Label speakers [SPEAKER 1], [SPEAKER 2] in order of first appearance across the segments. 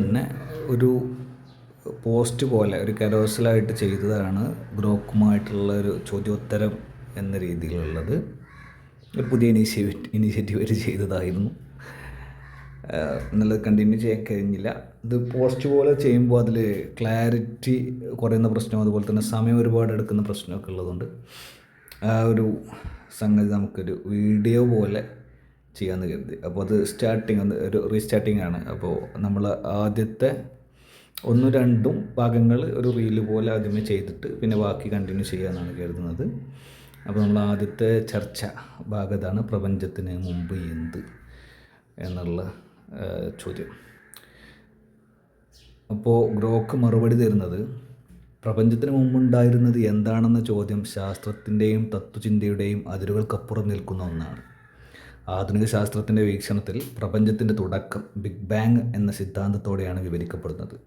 [SPEAKER 1] തന്നെ ഒരു പോസ്റ്റ് പോലെ ഒരു കരോസലായിട്ട് ചെയ്തതാണ് ഗ്രോക്കുമായിട്ടുള്ള ഒരു ചോദ്യോത്തരം എന്ന രീതിയിലുള്ളത്. ഒരു പുതിയ ഇനീഷ്യേറ്റീവ് ഇനീഷ്യേറ്റീവ് അവർ ചെയ്തതായിരുന്നു. എന്നുള്ളത് കണ്ടിന്യൂ ചെയ്യാൻ കഴിഞ്ഞില്ല. ഇത് പോസ്റ്റ് പോലെ ചെയ്യുമ്പോൾ അതിൽ ക്ലാരിറ്റി കുറയുന്ന പ്രശ്നം അതുപോലെ തന്നെ സമയം ഒരുപാട് എടുക്കുന്ന പ്രശ്നമൊക്കെ ഉള്ളതുകൊണ്ട് ആ ഒരു സംഗതി നമുക്കൊരു വീഡിയോ പോലെ ചെയ്യാമെന്ന് കരുതി. അപ്പോൾ അത് സ്റ്റാർട്ടിങ് ഒന്ന് ഒരു റീസ്റ്റാർട്ടിങ് ആണ്. അപ്പോൾ നമ്മൾ ആദ്യത്തെ ഒന്ന് രണ്ടും ഭാഗങ്ങൾ ഒരു റീൽ പോലെ ആദ്യമേ ചെയ്തിട്ട് പിന്നെ ബാക്കി കണ്ടിന്യൂ ചെയ്യാമെന്നാണ് കരുതുന്നത്. അപ്പോൾ നമ്മൾ ആദ്യത്തെ ചർച്ച ഭാഗത്താണ് പ്രപഞ്ചത്തിന് മുമ്പ് എന്ത് എന്നുള്ള ചോദ്യം. അപ്പോൾ ഗ്രോക്ക് മറുപടി തരുന്നത് പ്രപഞ്ചത്തിന് മുമ്പുണ്ടായിരുന്നത് എന്താണെന്ന ചോദ്യം ശാസ്ത്രത്തിന്റെയും തത്വചിന്തയുടെയും അതിരുകൾക്കപ്പുറം നിൽക്കുന്ന ഒന്നാണ്. ആധുനിക ശാസ്ത്രത്തിന്റെ വീക്ഷണത്തിൽ പ്രപഞ്ചത്തിന്റെ തുടക്കം ബിഗ് ബാങ് എന്ന സിദ്ധാന്തത്തോടെയാണ് വിവരിക്കപ്പെടുന്നത്.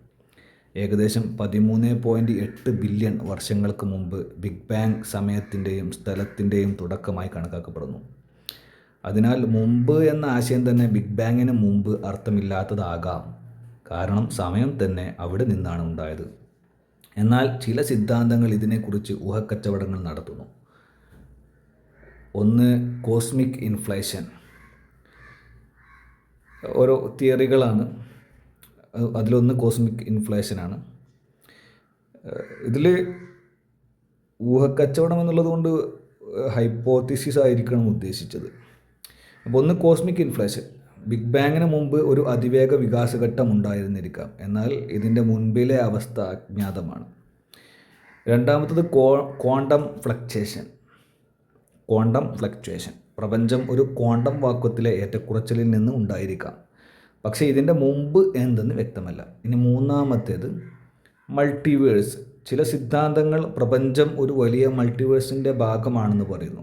[SPEAKER 1] ഏകദേശം പതിമൂന്ന് പോയിന്റ് എട്ട് ബില്യൺ വർഷങ്ങൾക്ക് മുമ്പ് ബിഗ് ബാങ് സമയത്തിന്റെയും സ്ഥലത്തിന്റെയും തുടക്കമായി കണക്കാക്കപ്പെടുന്നു. അതിനാൽ മുമ്പ് എന്ന ആശയം തന്നെ ബിഗ് ബാങ്ങിന് മുമ്പ് അർത്ഥമില്ലാത്തതാകാം. കാരണം സമയം തന്നെ അവിടെ നിന്നാണ് ഉണ്ടായത്. എന്നാൽ ചില സിദ്ധാന്തങ്ങൾ ഇതിനെക്കുറിച്ച് ഊഹക്കച്ചവടങ്ങൾ നടത്തുന്നു. ഒന്ന് കോസ്മിക് ഇൻഫ്ലേഷൻ ഓരോ തിയറികളാണ്. അത് അതിലൊന്ന് കോസ്മിക് ഇൻഫ്ലേഷനാണ് ഇതിൽ ഊഹക്കച്ചവടം എന്നുള്ളത് കൊണ്ട് ഹൈപ്പോത്തിസിസ് ആയിരിക്കണം ഉദ്ദേശിച്ചത്. അപ്പോൾ ഒന്ന് കോസ്മിക് ഇൻഫ്ലേഷൻ ബിഗ് ബാങ്ങിന് മുമ്പ് ഒരു അതിവേഗ വികാസഘട്ടം ഉണ്ടായിരുന്നിരിക്കാം. എന്നാൽ ഇതിന്റെ മുൻപിലെ അവസ്ഥ അജ്ഞാതമാണ്. രണ്ടാമത്തത് ക്വാണ്ടം ഫ്ലക്ച്വേഷൻ ക്വാണ്ടം ഫ്ലക്ച്വേഷൻ പ്രപഞ്ചം ഒരു ക്വാണ്ടം വാക്വത്തിലെ ഏറ്റക്കുറച്ചിലിൽ നിന്ന് ഉണ്ടായിരിക്കാം. പക്ഷേ ഇതിന്റെ മുമ്പ് എന്തെന്ന് വ്യക്തമല്ല. ഇനി മൂന്നാമത്തേത് മൾട്ടിവേഴ്സ് ചില സിദ്ധാന്തങ്ങൾ പ്രപഞ്ചം ഒരു വലിയ മൾട്ടിവേഴ്സിന്റെ ഭാഗമാണെന്ന് പറയുന്നു.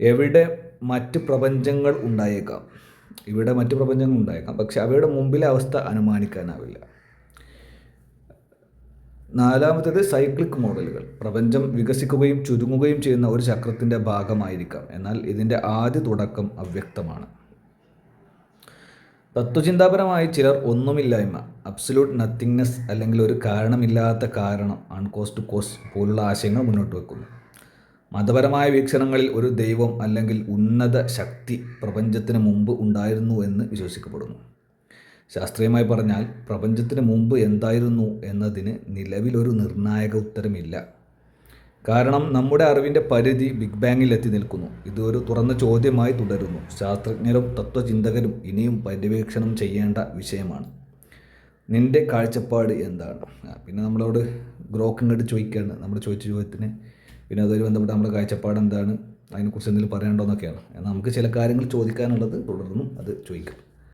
[SPEAKER 1] എവിടെ മറ്റ് പ്രപഞ്ചങ്ങൾ ഉണ്ടായേക്കാം? ഇവിടെ മറ്റ് പ്രപഞ്ചങ്ങൾ ഉണ്ടായേക്കാം. പക്ഷേ അവയുടെ മുമ്പിലെ അവസ്ഥ അനുമാനിക്കാനാവില്ല. നാലാമത്തേത് സൈക്ലിക് മോഡലുകൾ പ്രപഞ്ചം വികസിക്കുകയും ചുരുങ്ങുകയും ചെയ്യുന്ന ഒരു ചക്രത്തിന്റെ ഭാഗമായിരിക്കാം. എന്നാൽ ഇതിന്റെ ആദ്യ തുടക്കം അവ്യക്തമാണ്. തത്വചിന്താപരമായി ചിലർ ഒന്നുമില്ലായ്മ അബ്സല്യൂട്ട് നത്തിങ്നെസ് അല്ലെങ്കിൽ ഒരു കാരണമില്ലാത്ത കാരണം അൺകോസ് ടു കോസ് പോലുള്ള ആശയങ്ങൾ മുന്നോട്ട് വെക്കുന്നു. മതപരമായ വീക്ഷണങ്ങളിൽ ഒരു ദൈവം അല്ലെങ്കിൽ ഉന്നത ശക്തി പ്രപഞ്ചത്തിന് മുമ്പ് ഉണ്ടായിരുന്നു എന്ന് വിശ്വസിക്കപ്പെടുന്നു. ശാസ്ത്രീയമായി പറഞ്ഞാൽ പ്രപഞ്ചത്തിന് മുമ്പ് എന്തായിരുന്നു എന്നതിന് നിലവിലൊരു നിർണായക ഉത്തരമില്ല. കാരണം നമ്മുടെ അറിവിന്റെ പരിധി ബിഗ് ബാങ്ങിൽ എത്തി നിൽക്കുന്നു. ഇത് ഒരു തുറന്ന ചോദ്യമായി തുടരുന്നു. ശാസ്ത്രജ്ഞരും തത്വചിന്തകരും ഇനിയും പര്യവേക്ഷണം ചെയ്യേണ്ട വിഷയമാണ്. നിന്റെ കാഴ്ചപ്പാട് എന്താണ്? പിന്നെ നമ്മളോട് ഗ്രോക്ക് ഇങ്ങോട്ട് ചോദിക്കുകയാണ്. നമ്മൾ ചോദിച്ച ചോദ്യത്തിന് പിന്നെ അതുമായി ബന്ധപ്പെട്ട് നമ്മുടെ കാഴ്ചപ്പാട് എന്താണ്? അതിനെക്കുറിച്ച് എന്തെങ്കിലും പറയണ്ടോ എന്നൊക്കെയാണ്. നമുക്ക് ചില കാര്യങ്ങൾ ചോദിക്കാനുള്ളത് തുടർന്നും അത് ചോദിക്കാം.